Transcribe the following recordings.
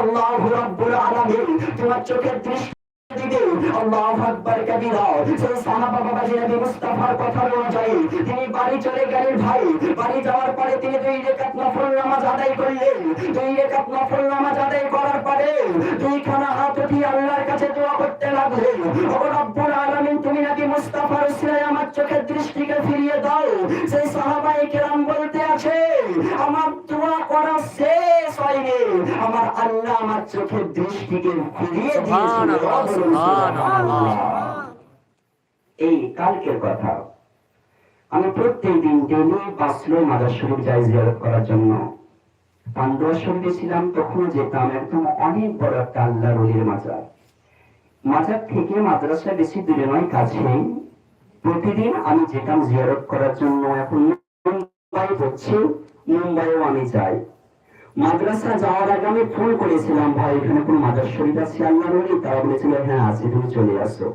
আল্লাহ আলামিন তোমার চোখের দৃষ্টি তিনি বাড়ি চলে গেলেন ভাই। বাড়ি যাওয়ার পরে তিনি দুই নফল নামাজ আদায় করলেন। দুই নফল নামাজ আদায় করার পরে দুইখানা হাত আল্লাহর কাছে দোয়া করতে লাগলেন। তুমি নাকি মুস্তাফার উসিলায় আমার চোখের দৃষ্টিকে ফিরিয়ে দাও। সেই সাহাবায়ে কেরাম বলতে আছে, আমার দোয়া করা আমার আল্লাহ আমার চোখের দৃষ্টিকে ফিরিয়ে। এই কালকের কথা। আমি প্রত্যেক দিন ডেলি বাসলো মাদার শরীফ যাই জিয়ারত করার জন্য পান্ডুয়া শরীফে ছিলাম তখন যেতাম একদম অনেক বড় একটা আল্লাহ রলির মাজার। মাজার থেকে মাদ্রাসা বেশি দূরে নয় কাছেই। প্রতিদিন আমি যেতাম জিয়ারত করার জন্য এখন মুম্বাই হচ্ছে মুম্বাইও আমি যাই। মাদ্রাসা যাওয়ার আগে আমি ফোন করেছিলাম ভাই, এখানে কোন মাদার শরীফ আছে? আল্লাহ রলি তারা বলেছিল হ্যাঁ আছে, তুমি চলে আসো।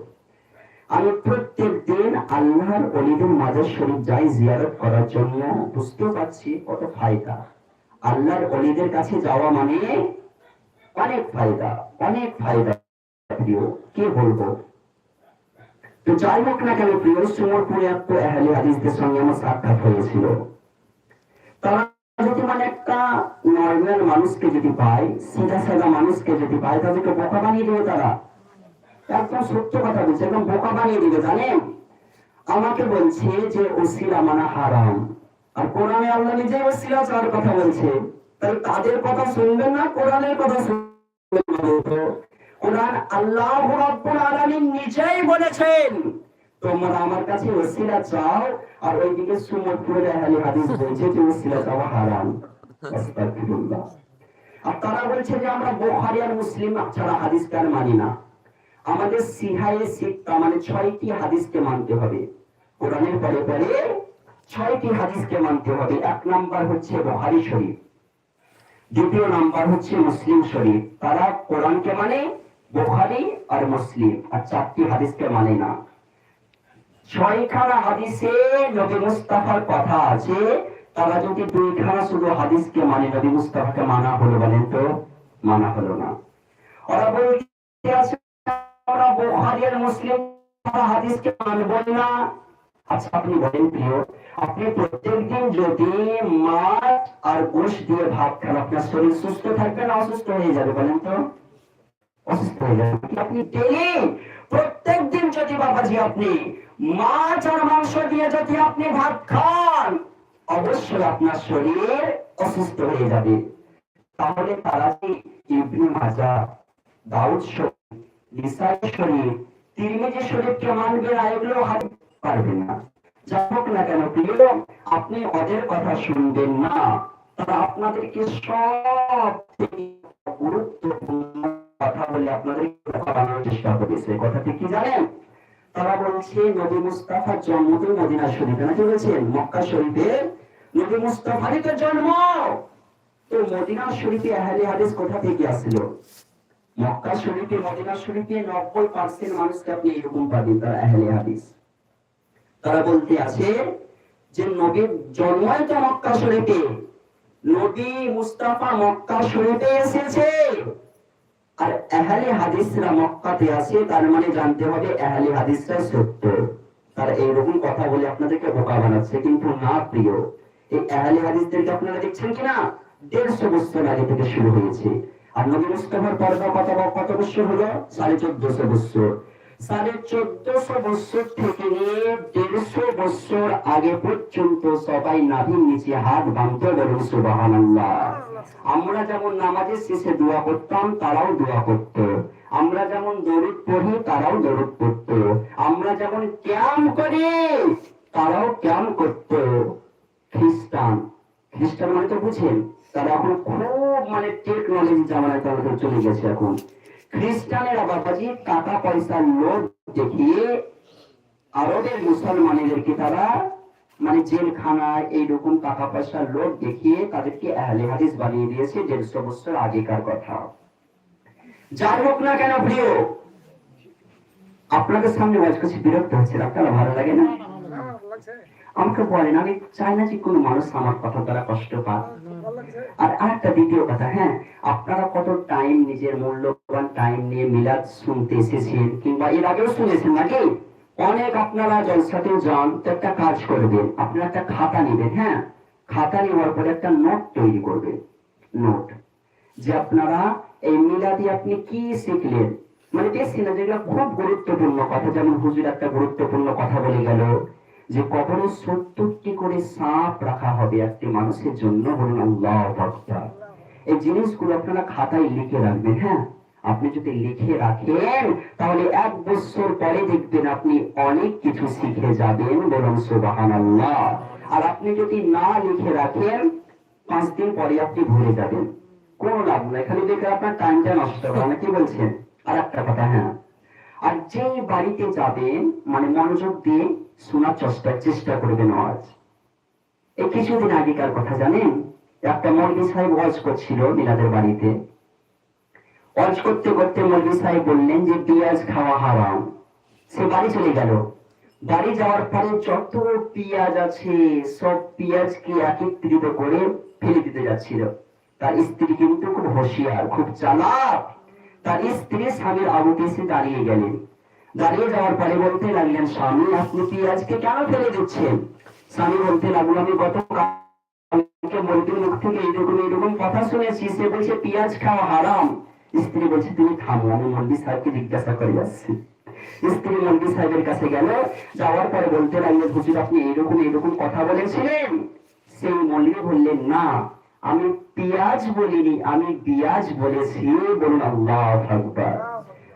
আমি প্রত্যেক দিন আল্লাহর অলিদের মাজার শরীফ যাই জিয়ারত করার জন্য বুঝতে পারছি কত ফায়দা। আল্লাহর অলিদের কাছে যাওয়া মানে অনেক ফায়দা অনেক ফায়দা। প্রিয়, কে বলব? তো যাই হোক না কেন, প্রিয়, সুমরপুরে এত আহলে হাদিসদের সঙ্গে আমার সাক্ষাৎ হয়েছিল। তারা যদি নর্মাল মানুষকে যদি পায় সিধা সাদা মানুষকে যদি পায়, তাদেরকে বোকা বানিয়ে দেবে তারা। একদম সত্য কথা বলছে, একদম বোকা বানিয়ে দিবে, জানেন? আমাকে বলছে যে ওসিলা মানা হারাম। আর কোরআনে আল্লাহ নিজে ওসিলা চাওয়ার কথা বলছে। তাহলে তাদের কথা শুনবেন না, কোরআনের কথা শুনবেন কোরআন আল্লাহ রাব্বুল আলামিন নিজেই বলেছেন, তোমরা আমার কাছে ওসিলা চাও, আর ওইদিকে আহলে হাদিস বলছে যে ওসিলা চাওয়া হারাম। আর তারা বলছে যে আমরা বুখারী আর মুসলিম ছাড়া হাদিসকে আর মানি না। আমাদের সিহায়ে সিত্তা মানে ছয়টি হাদিসকে মানতে হবে। কোরআনের পরে পরে ছয়টি হাদিসকে মানতে হবে। এক নাম্বার হচ্ছে শরীফ। দ্বিতীয় নাম্বার হচ্ছে মুসলিম শরীফ। তারা কোরআনকে মানে বুখারী আর মুসলিম, আর চারটি হাদিসকে মানে না। ছয়খানা হাদিসে নবী মুস্তাফার কথা আছে তারা যদি দুইখানা শুধু হাদিসকে মানে নবী মুস্তাফাকে মানা হলো বলেন তো, মানা হলো না। ওরা বলতে আছে, আমরা বুখারী আর মুসলিম হাদিসকে মানবই না। আচ্ছা আপনি বলেন প্রিয়, আপনি প্রত্যেকদিন যদি মাছ আর গোশ দিয়ে ভাত খান, আপনার শরীর সুস্থ থাকবে না অসুস্থ হয়ে যাবে বলেন তো? অসুস্থ হয়ে যাবে। আপনি ডেলি প্রত্যেক দিন যদি বাবাজি আপনি মাছ আর মাংস দিয়ে যদি আপনি ভাত খান অবশ্যই আপনার শরীর অসুস্থ হয়ে যাবে। তাহলে তারা যে ইবনে মাজা, দাউদ মানবে না এগুলো পারবে না। যা হোক না কেন প্রিয় আপনি ওদের কথা শুনবেন না। তারা আপনাদেরকে সব গুরুত্বপূর্ণ কথা বলে আপনাদের কথা বানানোর চেষ্টা করেছে কথাটি কি জানেন? তারা বলছে, নবী মুস্তাফার জন্ম মদিনা শরীফে। নাকি বলছেন? মক্কা শরীফে নবী মুস্তাফারই তো জন্ম। তো মদিনা শরীফে আহলে হাদিস কোথা থেকে আসলো? মক্কা শরীফে মদিনা শরীফে নব্বই পার্সেন্ট মানুষকে আপনি এরকম পাবেন তারা আহলে হাদিস। তারা বলতে আছে যে নবীর জন্মই তো মক্কা শরীফে। নবী মুস্তাফা মক্কা শরীফে এসেছে। আর আহলে হাদিসরা মক্কাতে আছে, তার মানে জানতে হবে আহলে হাদিসরা সত্য। তারা এইরকম কথা বলে আপনাদেরকে বোকা বানাচ্ছে, কিন্তু না প্রিয়। এই আহলে হাদিসদেরকে আপনারা দেখছেন কিনা? দেড়শো বছর আগে থেকে শুরু হয়েছে। আর নবী মুস্তফার পর্দা কত কত বছর হলো? সাড়ে চোদ্দশো বছর। সাড়ে চোদ্দশো বছর থেকে নিয়ে দেড়শো বছর আগে পর্যন্ত সবাই নাভির নিচে হাত বাঁধতে বলুন সুবাহান আমরা যেমন নামাজের শেষে দোয়া করতাম, তারাও দোয়া করত। আমরা যেমন দরুদ পড়ি, তারাও দরুদ পড়ত। আমরা যেমন ক্যাম করি, তারাও ক্যাম করত। খ্রিস্টান। খ্রিস্টান মানে তো বুঝেন, তারা এখন খুব মানে টেকনোলজি জামানায় তারা চলে গেছে এখন। খ্রিস্টানেরা বাবাজি টাকা পয়সার লোভ দেখিয়ে আরবের মুসলমানেদেরকে তারা মানে জেলখানায় এইরকম টাকা পয়সার লোভ দেখিয়ে তাদেরকে আহলে হাদিস বানিয়ে দিয়েছে দেড়শো বছর আগেকার কথা। যাই হোক না কেন প্রিয়, আপনাদের সামনে ওয়াজ করছি বিরক্ত হচ্ছে আপনারা ভালো লাগে না? আমাকে বলেন আমি চাই না যে কোনো মানুষ আমার কথা দ্বারা কষ্ট পাক। আর আরেকটা দ্বিতীয় কথা হ্যাঁ আপনারা কত টাইম নিজের মূল্যবান টাইম নিয়ে মিলাদ শুনতে এসেছেন কিংবা এর আগেও শুনেছেন নাকি? অনেক আপনারা জলসাতে যান, তো একটা কাজ করবেন, আপনারা একটা খাতা নেবেন হ্যাঁ? খাতা নেওয়ার পরে একটা নোট তৈরি করবেন। নোট যে আপনারা এই মিলাদি আপনি কি শিখলেন? মানে দেখছি না যেগুলো খুব গুরুত্বপূর্ণ কথা, যেমন হুজুর একটা গুরুত্বপূর্ণ কথা বলে গেল যে কবরে সত্তরটি করে সাপ রাখা হবে একটি মানুষের জন্য বলুন আল্লাহ আকবার। এই জিনিসগুলো আপনারা খাতায় লিখে রাখবেন হ্যাঁ? আপনি যদি লিখে রাখেন, তাহলে এক বছর পরে দেখবেন আপনি অনেক কিছু শিখে যাবেন বলুন সুবাহান আল্লাহ আর আপনি যদি না লিখে রাখেন, পাঁচ দিন পরে আপনি ভুলে যাবেন। কোনো লাভ নাই, খালি দেখে আপনার টাইমটা নষ্ট হবে। না কি বলছেন? আর একটা কথা হ্যাঁ। আর যে বাড়িতে যাবেন মানে মনোযোগ দিয়ে শোনার চেষ্টা চেষ্টা করবেন আওয়াজ এই কিছুদিন আগেকার কথা জানেন, একটা মৌলভী সাহেব ওয়াজ করছিল মিলাদের বাড়িতে। ওয়াজ করতে করতে মৌলভী সাহেব বললেন যে, পেঁয়াজ খাওয়া হারাম। সে বাড়ি চলে গেল। বাড়ি যাওয়ার পরে যত পেঁয়াজ আছে, সব পেঁয়াজকে একত্রিত করে ফেলে দিতে যাচ্ছিল। তার স্ত্রী কিন্তু খুব হুঁশিয়ার, খুব চালাক। তার স্ত্রী স্বামীর আগুতে এসে দাঁড়িয়ে গেলেন। দাঁড়িয়ে যাওয়ার পরে বলতে লাগলেন, স্বামী, আপনি পেঁয়াজকে কেন ফেলে দিচ্ছেন? স্বামী বলতে লাগল, আমি গত মন্ত্রীর মুখ থেকে এইরকম এইরকম কথা শুনেছি, সে বলছে, পেঁয়াজ হারাম। স্ত্রী বলছে, তুমি আমি মন্দির সাহেবকে জিজ্ঞাসা করে যাচ্ছি। স্ত্রী সাহেবের কাছে গেল, যাওয়ার পরে বলতে লাগল, হুজুর, আপনি এরকম এরকম কথা বলেছিলেন? সেই মল্লিক বললেন, না, আমি পেঁয়াজ বলিনি, আমি বিয়াজ বলেছি। বলুন, আল্লাহ আকবার।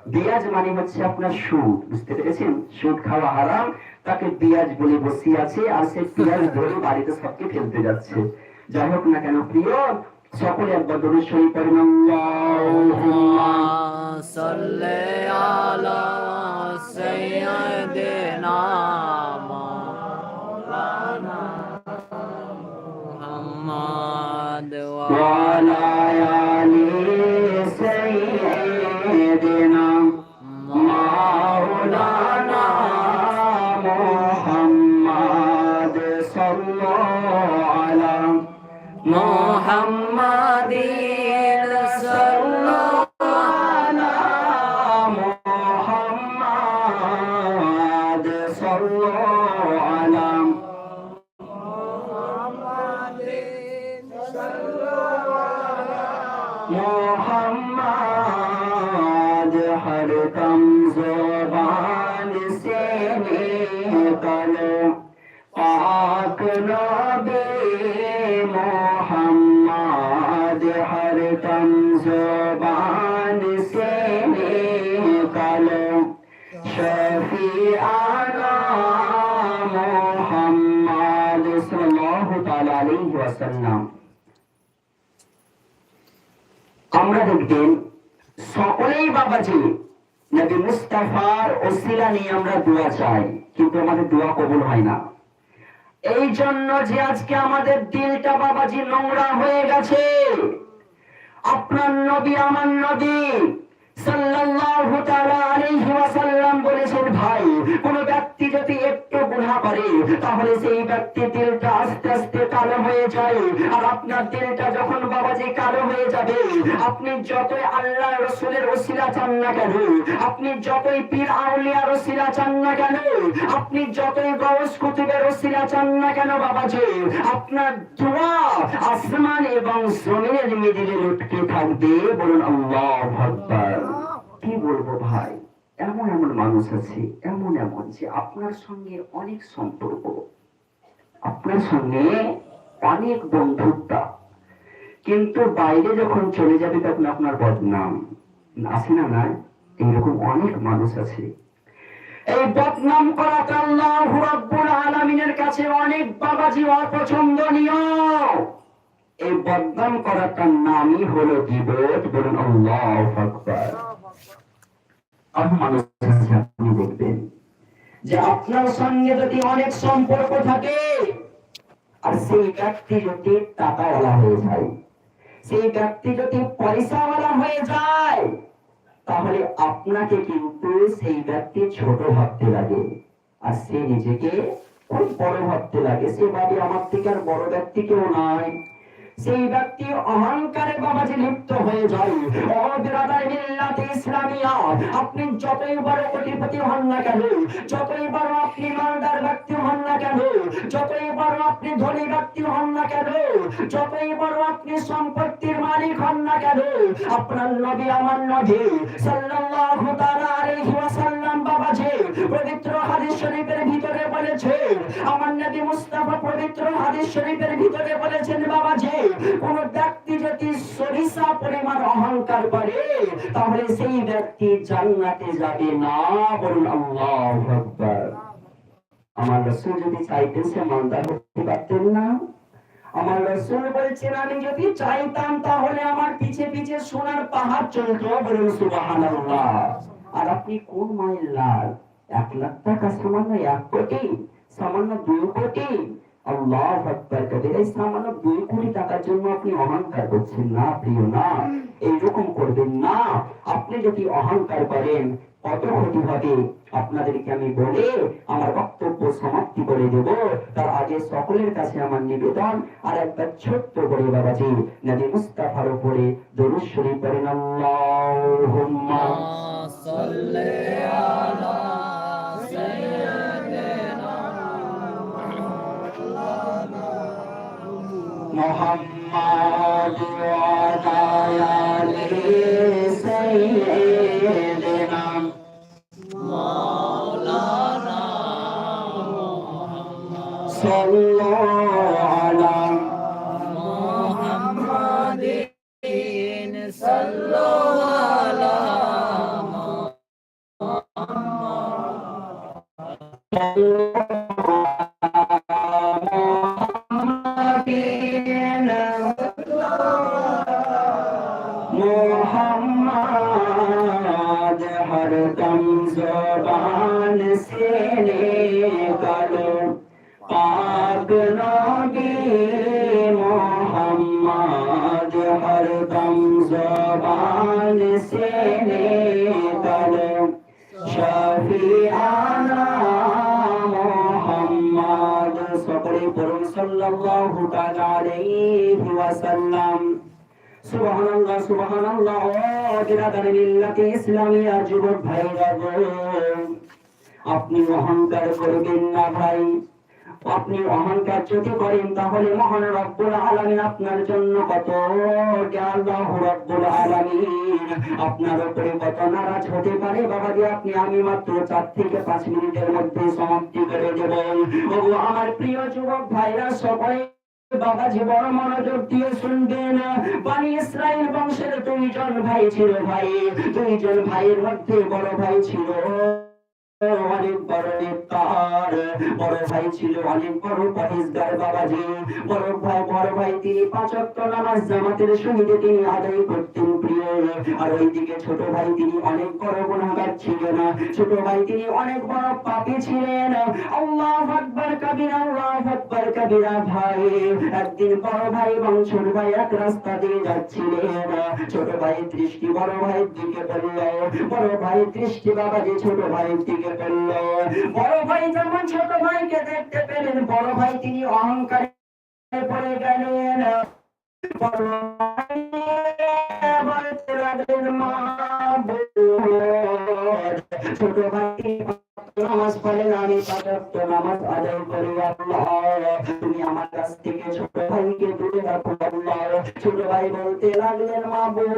বিয়াজ মানে হচ্ছে আপনার সুদ, বুঝতে পেরেছেন? সুদ খাওয়া হারাম, তাকে বিয়াজ বলে বসিয়ে আছে, আর সে পিয়াজ ধরে বাড়িতে সবকে ফেলতে যাচ্ছে। যাই হোক না কেন, প্রিয়, সকলে একবার দরুদ শরীফ পড়েন আল্লাহুম্মা हर दम जुबान से निकल शफी आना मोहम्मद सल्लल्लाहु ताला अलैहि वसल्लम আমরা দেখবেন সকলেই বাবাজি নবী মুস্তাফার ওসিলা নিয়ে আমরা দোয়া চাই কিন্তু আমাদের দোয়া কবুল হয় না এই জন্য যে আজকে আমাদের দিলটা বাবাজি নোংরা হয়ে গেছে। আপনার নবী আমার নবী সাল্লাল্লাহু তাআলা আলাইহি ওয়াসাল্লাম বলেছেন, ভাই, কোন ব্যক্তি যদি একটু গুনাহ করে, তাহলে সেই ব্যক্তির দিলটা আস্তে আস্তে কালো হয়ে যায়। আর আপনার দিলটা যখন বাবাজি কালো হয়ে যাবে, আপনি যতই আল্লাহ রসুলের ওসিলা চান না কেন, আপনি যতই পীর আউলিয়ার ওসিলা চান না কেন, আপনি যতই গৌস কুতুবের ওসিলা চান না কেন বাবাজি, আপনার দোয়া আসমান এবং জমিনের মিডিলে লুটকে থাকবে। বলুন, আল্লাহ আকবার। কি বলব ভাই? এমন এমন মানুষ আছে, এমন এমন যে আপনার সঙ্গে অনেক সম্পর্ক। আপনার সঙ্গে অনেক বন্ধুত্ব। কিন্তু বাইরে যখন চলে যাবে তখন আপনার বদনাম। আছে না না এইরকম অনেক মানুষ আছে। এই বদনাম করাটা আল্লাহ রাব্বুল আলামিনের কাছে অনেক বাবাজি অপছন্দনীয়। এই বদনাম করাটার নামই হলো গিবত, বলুন আল্লাহু আকবার। মানুষ যে আপনার সঙ্গে যদি অনেক সম্পর্ক থাকে, আর সেই ব্যক্তি যদি টাকাওয়ালা হয়ে যায়, সেই ব্যক্তি যদি পয়সাওয়ালা হয়ে যায়, তাহলে আপনাকে কিন্তু সেই ব্যক্তি ছোট ভাবতে লাগে। আর সে নিজেকে খুব বড় ভাবতে লাগে। সে বাড়ি আমার থেকে আর বড় ব্যক্তি কেউ নাই। সেই ব্যক্তি অহংকারে বাবাজি লিপ্ত হয়ে যায়। ইসলামিয়া, আপনি যতই বড় কোটিপতি হন না কেন, যতই বড় আপনি মালদার ব্যক্তি হন না কেন, যতই বড় আপনি ধনী ব্যক্তি হন না কেন, যতই বড় আপনি সম্পত্তির মালিক হন না কেন, আপনার নবী আমার নবী সাল্লাল্লাহু তাআলা আলাইহি ওয়াসাল্লাম বাবাজি পবিত্র হাদিস শরীফের ভিতরে বলেছে। আমার নবী মুস্তাফা পবিত্র হাদিস শরীফের ভিতরে বলেছেন পরিমাণ অহংকার করে, তাহলে সেই ব্যক্তি জান্নাতে যাবে না। বলুন, আল্লাহু আমার রাসূল যদি চাইতেন সে মালদার হতে পারতেন না। আমার রসুল বলছেন, আমি যদি চাইতাম, তাহলে আমার পিছে পিছে সোনার পাহাড় চলতো। বলুন, সুবহানাল্লাহ। আর আপনি কোন মায়ের লাল? এক লাখ টাকা সামান্য এক কোটি, সামান্য দুই কোটি। আল্লাহ দুই কোটি টাকার জন্য আপনি অহংকার করছেন না, প্রিয় না? এইরকম করবেন না। আপনি যদি অহংকার করেন, কত ক্ষতি হবে? আপনাদেরকে আমি বলে আমার বক্তব্য সমাপ্তি করে দেব। তার আগে সকলের কাছে আমার নিবেদন, আর একবার ছোট্ট করে বাবাজি নদী মুস্তাফার উপরে দরুশ্বরী শরীফ করেন আল্লাহুম্মা আলা محمد وعلى آل سيدنا مولانا صلوا على সকলে পড়ুন সাল্লাল্লাহু তাআলা আলাইহি ওয়াসাল্লাম সুবহানাল্লাহ সুবহানাল্লাহ গো আপনি অহংকার করবেন না ভাই আপনি অহংকার যদি করেন, তাহলে মহান রব্বুল আলামিন আপনার জন্য কত আল্লাহ রব্বুল আলামিন। আপনার উপরে কত নারাজ হতে পারে? বাবা যে আপনি আমি মাত্র চার থেকে পাঁচ মিনিটের মধ্যে সমাপ্তি করে দেবেন ওগো, আমার প্রিয় যুবক ভাইরা সবাই বাবাজি বড় মনোযোগ দিয়ে শুনবেন। বানি ইসরায়েল বংশের দুইজন ভাই ছিল ভাই। দুইজন ভাইয়ের মধ্যে বড় ভাই ছিল। অনেক বড় নেতার বড় ভাই ছিল অনেক বড় পরেশগার বাবাজি। বড় ভাই বড় ভাই, তিনি পাঁচ ওয়াক্ত নামাজ জামাতের সঙ্গে তিনি আদায় করতেন প্রিয়। আর ওইদিকে ছোট ভাই তিনি অনেক বড় গুণাগার ছিলেন। ছোট ভাই তিনি অনেক বড় পাপী ছিলেন। আল্লাহ আকবার কবিরা, আল্লাহ আকবার কবিরা ভাই। একদিন বড় ভাই এবং ছোট ভাই এক রাস্তা দিয়ে যাচ্ছিলেন। ছোট ভাই দৃষ্টি, বড় ভাইয়ের দিকে পড়ল বড় ভাই দৃষ্টি, বাবাজি ছোট ভাইয়ের দিকে পড়ল বড় ভাই যেমন ছোট ভাইকে দেখতে পেলেন। বড় ভাই তিনি অহংকারে পড়ে গেলেন। ছোট ভাই আমার কাছ থেকে ছোট ভাইকে দূরে রাখো আল্লাহ। ছোট ভাই বলতে লাগলেন, মা বোন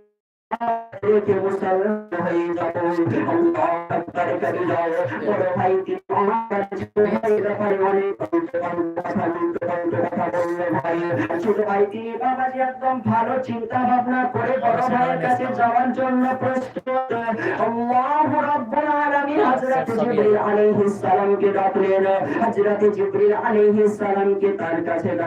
একদম ভালো চিন্তা ভাবনা করে বড় ভাইয়ের কাছে যাওয়ার জন্য প্রস্তুত ডাকলেন তার কাছে